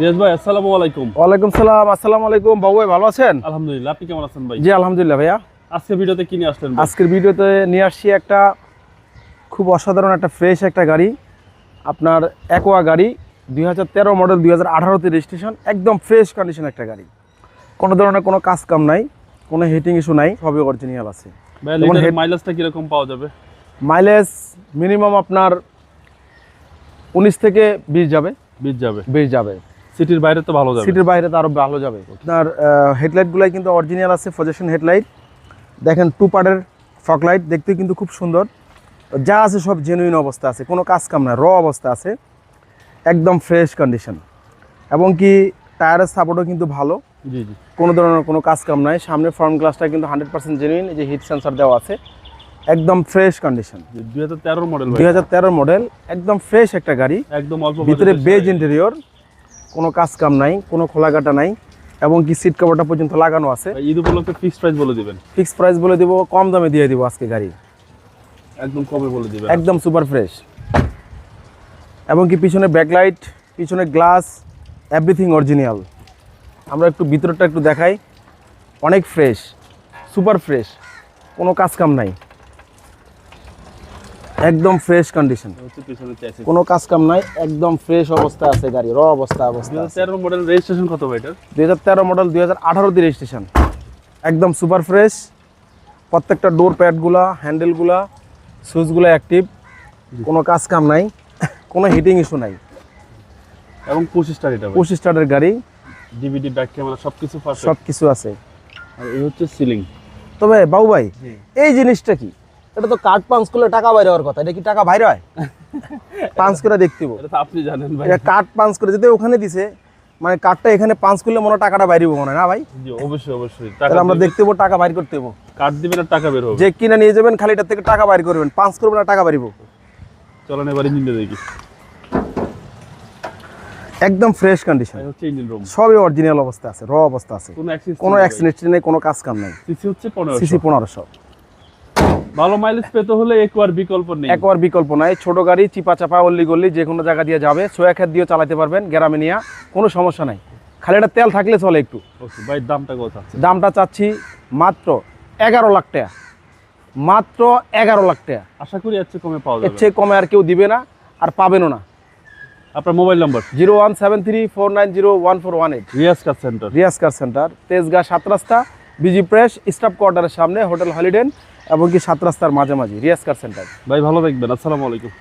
রিয়াজ ভাই আসসালামু আলাইকুম। ওয়ালাইকুম সালাম আসসালামু আলাইকুম। বাবু ভাই ভালো আছেন? আলহামদুলিল্লাহ আপনি কেমন আছেন ভাই? জি আলহামদুলিল্লাহ ভাইয়া। আজকে ভিডিওতে কি নিয়ে আসলেন আজকের ভিডিওতে নিয়ে আসছি একটা খুব অসাধারণ একটা ফ্রেশ একটা গাড়ি। আপনার অ্যাকোয়া গাড়ি দুই মডেল দুই হাজার রেজিস্ট্রেশন একদম ফ্রেশ কন্ডিশন একটা গাড়ি। কোনো ধরনের কোনো কাজ কাম নাই কোনো হিটিং ইস্যু নাই সবই অরিজিনাল আছে। মাইলেজটা কীরকম পাওয়া যাবে? মাইলেজ মিনিমাম আপনার উনিশ থেকে বিশ যাবে। বিট যাবে। বিশ যাবে। সিটির বাইরে তো ভালো যাবে। সিটির বাইরে তো আরও ভালো যাবে। আপনার হেডলাইটগুলাই কিন্তু অরিজিনাল আছে প্রজেকশন হেডলাইট। দেখেন টু পার্টের ফক লাইট দেখতে কিন্তু খুব সুন্দর। যা আছে সব জেনুইন অবস্থা আছে কোনো কাজ কাম না র অবস্থা আছে। একদম ফ্রেশ কন্ডিশন এবং কি টায়ারের সাপোর্টও কিন্তু ভালো। জি জি। কোনো ধরনের কোনো কাজ কাম নাই। সামনে ফ্রন্ট গ্লাসটা কিন্তু হান্ড্রেড পার্সেন্ট জেনুইন যে হিট সেন্সার দেওয়া আছে। একদম ফ্রেশ কন্ডিশন দুই হাজার তেরোর মডেল দুই হাজার তেরো মডেল একদম ফ্রেশ একটা গাড়ি। একদম অল্প ভিতরে বেজ ইন্টেরিয়র কোনো কাজ কাম নাই কোনো খোলাকাটা নাই এবং কি সিট কভারটা পর্যন্ত লাগানো আছে। ঈদ উপলক্ষে ফিক্স প্রাইস বলে দিবেন। ফিক্স প্রাইস বলে দিব কম দামে দিয়ে দিব আজকে গাড়ি। একদম কমে বলে দিবেন। একদম সুপার ফ্রেশ এবং কি পিছনে ব্যাকলাইট পিছনে গ্লাস এভরিথিং অরিজিনাল আমরা একটু ভিতরটা একটু দেখাই। অনেক ফ্রেশ সুপার ফ্রেশ কোনো কাজ কাম নাই। একদম ফ্রেশ কন্ডিশন কোনো কাজ কাম নাই একদম ফ্রেশ অবস্থা আছে গাড়ি র অবস্থা অবস্থা হাজার আছে তেরোর মডেল রেজিস্ট্রেশন কত ভাই হাজার তেরো মডেল দুই হাজার আঠারোতে রেজিস্ট্রেশন একদম সুপার ফ্রেশ প্রত্যেকটা ডোর প্যাডগুলা হ্যান্ডেলগুলা সুইচগুলো অ্যাক্টিভ কোনো কাজ কাম নাই কোনো হিটিং ইস্যু নাই। এবং পঁচিশটা এটা ভাই। পঁচিশ স্টারের গাড়ি। ডিভিডি ব্যাক ক্যামেরা সব কিছু পারফেক্ট সব কিছু আছে। আর এই হচ্ছে সিলিং তবে বাবু ভাই এই জিনিসটা কি? এটা তো কাঠ পাঞ্চ করলে টাকা বাইরে হওয়ার কথা এটা কি টাকা বাইরে হয়? পাঞ্চ করে দেখতে আপনি জানেন ভাই। কাঠ পাঞ্চ করে যদি ওখানে দিছে মানে কাঠটা এখানে পাঞ্চ করলে মনে টাকাটা বাইরে মনে না ভাই? অবশ্যই অবশ্যই। তাহলে আমরা দেখতে হব টাকা বাইর করতে হব। কার্ড দিবেন আর টাকা বের হবে। যে কিনে নিয়ে যাবেন খালি এটার থেকে টাকা বাইর করবেন পাঞ্চ করবেন আর টাকা বাড়িব চলেন এবার ইঞ্জিনটা দেখি। একদম ফ্রেশ কন্ডিশন সবই অরিজিনাল অবস্থা আছে র অবস্থা আছে। কোনো অ্যাক্সিডেন্ট নেই কোনো কাজ কাম নাই। সিসি হচ্ছে পনেরো সিসি পনেরোশো। ভালো মাইলেজ পেতে হলে একবার বিকল্প নেই। একবার বিকল্প নাই। ছোট গাড়ি চিপা চাপা অল্লি গল্লি যে কোনো জায়গা দিয়ে যাবে। সোয়া খেত দিয়েও চালাতে পারবেন গ্রামে নিয়ে। কোনো সমস্যা নাই। খালি একটা তেল থাকলে চলে একটু। ভাই দামটা কত দামটা চাচ্ছি মাত্র এগারো লাখ টাকা। মাত্র এগারো লাখ টাকা। আশা করি এর চেয়ে কমে পাওয়া এর চেয়ে কমে আর কেউ দিবে না আর পাবেনও না। আপনার mobile number zero one seven three four nine zero one four one eight. Riaz car centre Riaz car centre Tejgaon Sat Rasta busy press staff কোয়ার্টারের সামনে হোটেল হলিডেন। এবং কি সাত রাস্তার মাঝামাঝি রিয়াজ কার সেন্টার? ভাই ভালো থাকবেন আসসালামু আলাইকুম।